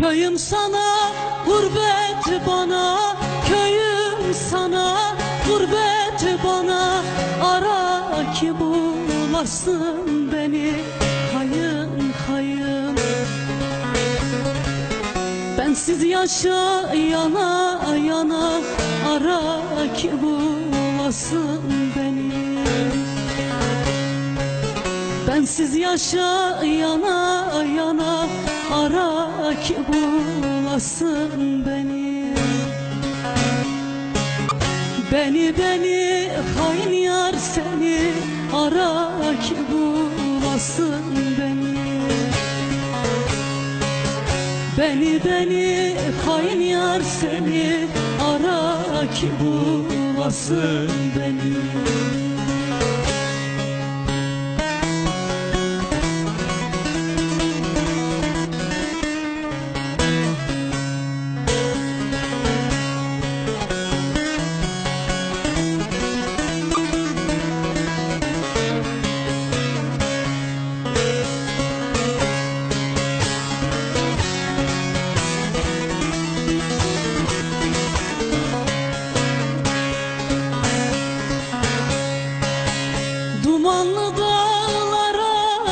Köyüm sana, gurbet bana. Köyüm sana, gurbet bana. Ara ki bulasın beni Hayın hayın. Bensiz yaşa yana yana. Ara ki bulasın beni Bensiz yaşa yana yana Ara ki bulasın beni. Beni beni hain yar seni Ara ki bulasın beni. Beni beni hain yar seni Ara ki bulasın beni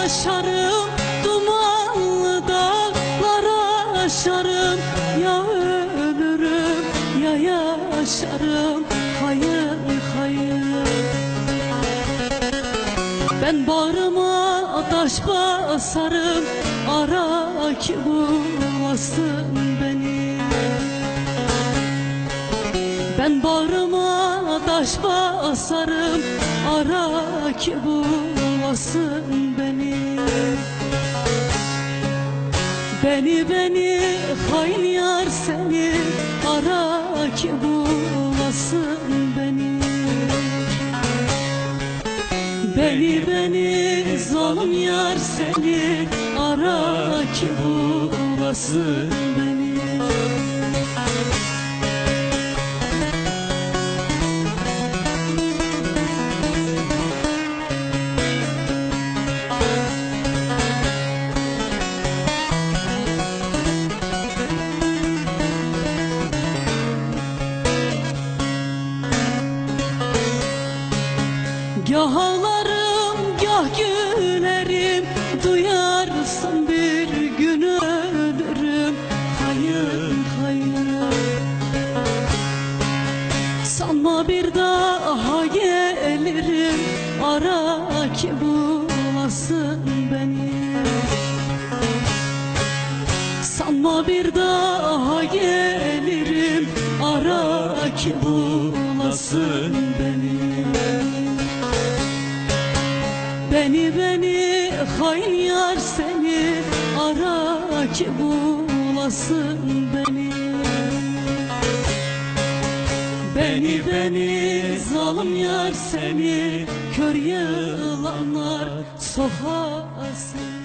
aşarım Dumanlı dağlara aşarım. Ya ölürüm ya yaşarım. Hayır hayır. Ben bağrıma taş basarım. Ara ki bulasın beni. Ben bağrıma taş basarım. Ara ki bulasın beni Beni hain yar seni Ara ki bulasın beni. Beni beni zalim yar seni Ara ki bulasın beni Gah ağlarım gah gülerim Duyarsın bir gün ölürüm Hayır hayır. Sanma bir daha gelirim. Ara ki bulasın beni. Sanma bir daha gelirim. Ara ki bulasın beni Beni beni hain yar seni Ara ki bulasın beni. Beni beni zalim yar seni Kör yılanlar sokasın